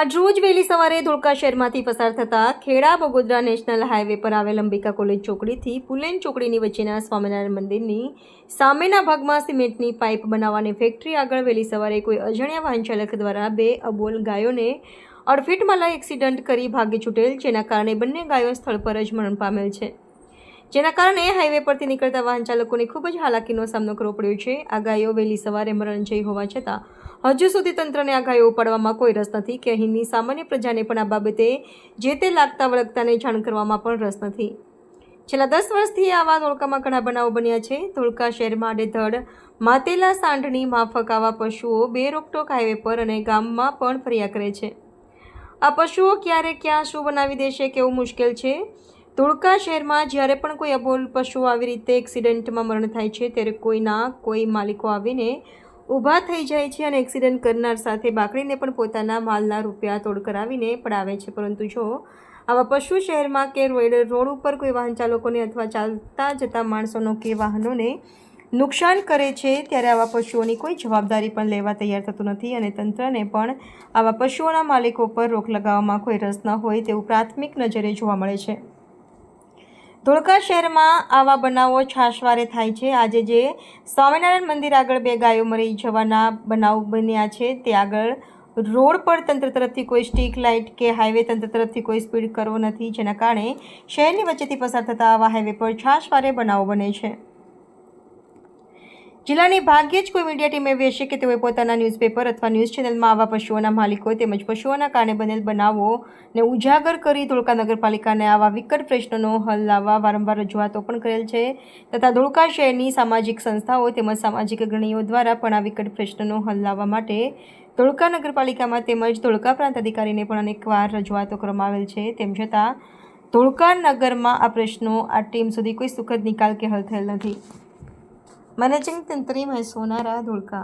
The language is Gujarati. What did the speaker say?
આજ રોજ વહેલી સવારે ધોળકા શહેરમાંથી પસાર થતા ખેડા બગોદરા નેશનલ હાઈવે પર આવેલ અંબિકા કોલેજ ચોકડીથી પુલેન ચોકડીની વચ્ચેના સ્વામિનારાયણ મંદિરની સામેના ભાગમાં સિમેન્ટની પાઇપ બનાવવાની ફેક્ટરી આગળ વહેલી સવારે કોઈ અજાણ્યા વાહન ચાલક દ્વારા બે અબોલ ગાયોને અડફેટમાં એક્સિડન્ટ કરી ભાગી છૂટેલ, જેના કારણે બંને ગાયો સ્થળ પર જ મરણ પામેલ છે. જેના કારણે હાઈવે પરથી નીકળતા વાહન ચાલકોને ખૂબ જ હાલાકીનો સામનો કરવો પડ્યો છે. આ ગાયો વહેલી સવારે મરણ જઈ હોવા છતાં હજુ સુધી તંત્રને આ ગાયો ઉપાડવામાં કોઈ રસ નથી. કે અહીંની સામાન્ય પ્રજાને પણ આ બાબતે જે તે લાગતા વળગતાને જાણ કરવામાં પણ રસ નથી. છેલ્લા દસ વર્ષથી આવા ધોળકામાં ઘણા બનાવો બન્યા છે. ધોળકા શહેરમાં આડેધડ માતેલા સાંઢની માફક આવા પશુઓ બે રોકટોક હાઈવે પર અને ગામમાં પણ ફર્યા કરે છે. આ પશુઓ ક્યારે ક્યાં શું બનાવી દેશે કેવું મુશ્કેલ છે? ધોળકા શહેરમાં જ્યારે પણ કોઈ અબોલ પશુ આવી રીતે એક્સિડન્ટમાં મરણ થાય છે, ત્યારે કોઈના કોઈ માલિકો આવીને ઊભા થઈ જાય છે અને એક્સિડન્ટ કરનાર સાથે બાકડીને પણ પોતાના માલના રૂપિયા તોડ કરાવીને પડાવે છે. પરંતુ જો આવા પશુ શહેરમાં કે રોડ ઉપર કોઈ વાહન ચાલકોને અથવા ચાલતા જતા માણસોનો કે વાહનોને નુકસાન કરે છે, ત્યારે આવા પશુઓની કોઈ જવાબદારી પણ લેવા તૈયાર થતું નથી અને તંત્રને પણ આવા પશુઓના માલિકો પર રોક લગાવવામાં કોઈ રસ ન હોય તેવું પ્રાથમિક નજરે જોવા મળે છે. ધોળકા શહેરમાં આવા બનાવો છાશવારે થાય છે. આજે જે સ્વામિનારાયણ મંદિર આગળ બે ગાયો મરી જવાના બનાવ બન્યા છે, તે આગળ રોડ પર તંત્ર તરફથી કોઈ સ્ટ્રીક લાઇટ કે હાઈવે તંત્ર તરફથી કોઈ સ્પીડ કરવો નથી, જેના કારણે શહેરની વચ્ચેથી પસાર થતા આવા હાઈવે પર છાશવારે બનાવો બને છે. જિલ્લાની ભાગ્યે જ કોઈ મીડિયા ટીમ એવી હશે કે તેઓએ પોતાના ન્યૂઝપેપર અથવા ન્યૂઝ ચેનલમાં આવા પશુઓના માલિકો તેમજ પશુઓના કારણે બનેલ બનાવોને ઉજાગર કરી ધોળકા નગરપાલિકાને આવા વિકટ પ્રશ્નોનો હલ લાવવા વારંવાર રજૂઆતો પણ કરેલ છે. તથા ધોળકા શહેરની સામાજિક સંસ્થાઓ તેમજ સામાજિક અગ્રણીઓ દ્વારા પણ આ વિકટ પ્રશ્નોનો હલ લાવવા માટે ધોળકા નગરપાલિકામાં તેમજ ધોળકા પ્રાંત અધિકારીને પણ અનેકવાર રજૂઆતો કરવામાં આવેલ છે. તેમ છતાં ધોળકા નગરમાં આ પ્રશ્નો આ ટીમ સુધી કોઈ સુખદ નિકાલ કે હલ થયેલ નથી. મેનેજિંગ તંત્રી મહેસોનારા ધોળકા